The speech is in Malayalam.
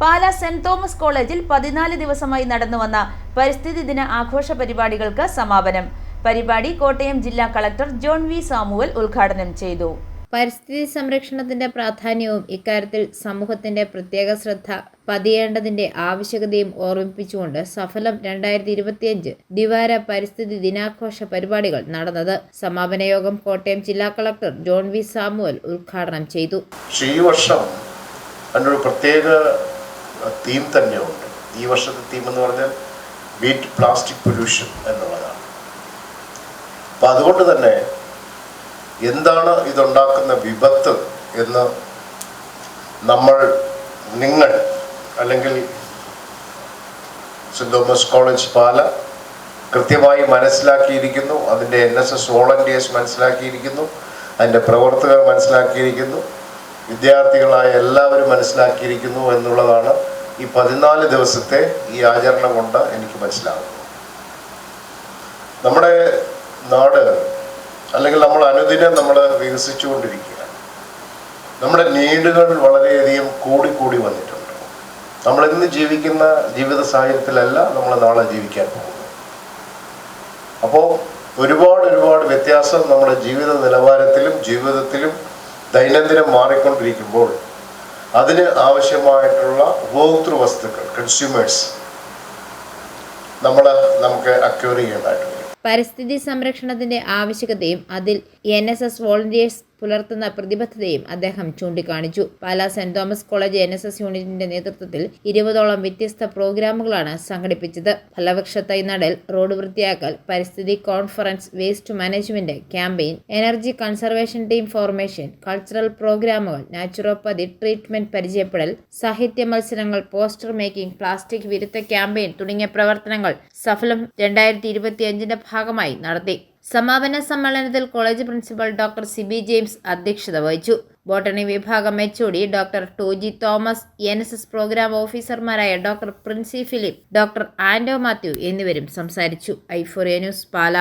പാലാ സെന്റ് തോമസ് കോളേജിൽ പതിനാല് ദിവസമായി നടന്നുവന്ന പരിസ്ഥിതി ദിന ആഘോഷ പരിപാടികൾക്ക് സമാപനം. പരിപാടി കോട്ടയം ജില്ലാ കളക്ടർ ജോൺ വി സാമുവൽ ഉദ്ഘാടനം ചെയ്തു. പരിസ്ഥിതി സംരക്ഷണത്തിന്റെ പ്രാധാന്യവും ഇക്കാര്യത്തിൽ സമൂഹത്തിന്റെ പ്രത്യേക ശ്രദ്ധ പതിയേണ്ടതിന്റെ ആവശ്യകതയും ഓർമ്മിപ്പിച്ചുകൊണ്ട് സഫലം രണ്ടായിരത്തി ഇരുപത്തിയഞ്ച് ദിവാര പരിസ്ഥിതി ദിനാഘോഷ പരിപാടികൾ നടന്നത് സമാപന യോഗം കോട്ടയം ജില്ലാ കളക്ടർ ജോൺ വി സാമുവൽ ഉദ്ഘാടനം ചെയ്തു. ഈ വർഷം അതിനൊരു പ്രത്യേക തീം തന്നെയുണ്ട്. ഈ വർഷത്തെ തീം എന്ന് പറഞ്ഞാൽ ബീറ്റ് പ്ലാസ്റ്റിക് പൊല്യൂഷൻ എന്നുള്ളതാണ്. അപ്പം അതുകൊണ്ട് തന്നെ എന്താണ് ഇതുണ്ടാക്കുന്ന വിപത്ത് എന്ന് നമ്മൾ നിങ്ങൾ അല്ലെങ്കിൽ സെന്റ് തോമസ് കോളേജ് പാല കൃത്യമായി മനസ്സിലാക്കിയിരിക്കുന്നു. അതിന്റെ എൻ എസ് എസ് വോളണ്ടിയേഴ്സ് മനസ്സിലാക്കിയിരിക്കുന്നു. അതിന്റെ പ്രവർത്തകർ മനസ്സിലാക്കിയിരിക്കുന്നു. വിദ്യാർത്ഥികളായ എല്ലാവരും മനസ്സിലാക്കിയിരിക്കുന്നു എന്നുള്ളതാണ് ഈ പതിനാല് ദിവസത്തെ ഈ ആചരണം കൊണ്ട് എനിക്ക് മനസ്സിലാകുന്നത്. നമ്മുടെ നാട് അല്ലെങ്കിൽ നമ്മൾ അനുദിനം നമ്മൾ വികസിച്ചുകൊണ്ടിരിക്കുകയാണ്. നമ്മുടെ നീഡുകൾ വളരെയധികം കൂടിക്കൂടി വന്നിട്ടുണ്ട്. നമ്മൾ ഇന്ന് ജീവിക്കുന്ന ജീവിത സാഹചര്യത്തിലല്ല നമ്മൾ നാളെ ജീവിക്കാൻ പോകുന്നത്. അപ്പോൾ ഒരുപാട് ഒരുപാട് വ്യത്യാസം നമ്മുടെ ജീവിത നിലവാരത്തിലും ജീവിതത്തിലും ദൈനംദിനം മാറിക്കൊണ്ടിരിക്കുമ്പോൾ അതിന് ആവശ്യമായിട്ടുള്ള ഉപഭോക്തൃ വസ്തുക്കൾ കൺസ്യൂമേഴ്സ് നമ്മൾ നമുക്ക് അക്യൂർ ചെയ്യേണ്ടതായിട്ട് വരും. പരിസ്ഥിതി സംരക്ഷണത്തിന്റെ ആവശ്യകതയും അതിൽ എൻ എസ് എസ് വോളണ്ടിയേഴ്സ് പുലർത്തുന്ന പ്രതിബദ്ധതയും അദ്ദേഹം ചൂണ്ടിക്കാണിച്ചു. Pala Saint Thomas college N S S യൂണിറ്റിന്റെ നേതൃത്വത്തിൽ ഇരുപതോളം വ്യത്യസ്ത പ്രോഗ്രാമുകളാണ് സംഘടിപ്പിച്ചത്. ഫലവൃക്ഷ തൈ നടൽ റോഡ് വൃത്തിയാക്കൽ പരിസ്ഥിതി conference waste management campaign energy conservation team formation cultural പ്രോഗ്രാമുകൾ നാച്ചുറോപ്പതി ട്രീറ്റ്മെന്റ് പരിചയപ്പെടൽ സാഹിത്യ മത്സരങ്ങൾ പോസ്റ്റർ മേക്കിംഗ് പ്ലാസ്റ്റിക് വിരുദ്ധ ക്യാമ്പയിൻ തുടങ്ങിയ പ്രവർത്തനങ്ങൾ സഫലം രണ്ടായിരത്തി ഇരുപത്തിയഞ്ചിന്റെ ഭാഗമായി നടത്തി. സമാപന സമ്മേളനത്തിൽ college principal doctor Sibi James അധ്യക്ഷത വഹിച്ചു. ബോട്ടണി വിഭാഗം HOD doctor Toji Thomas N S S program ഓഫീസർമാരായ doctor Princy Philip doctor Ando Mathew എന്നിവരും സംസാരിച്ചു. ഐഫോറിയ ന്യൂസ് പാല.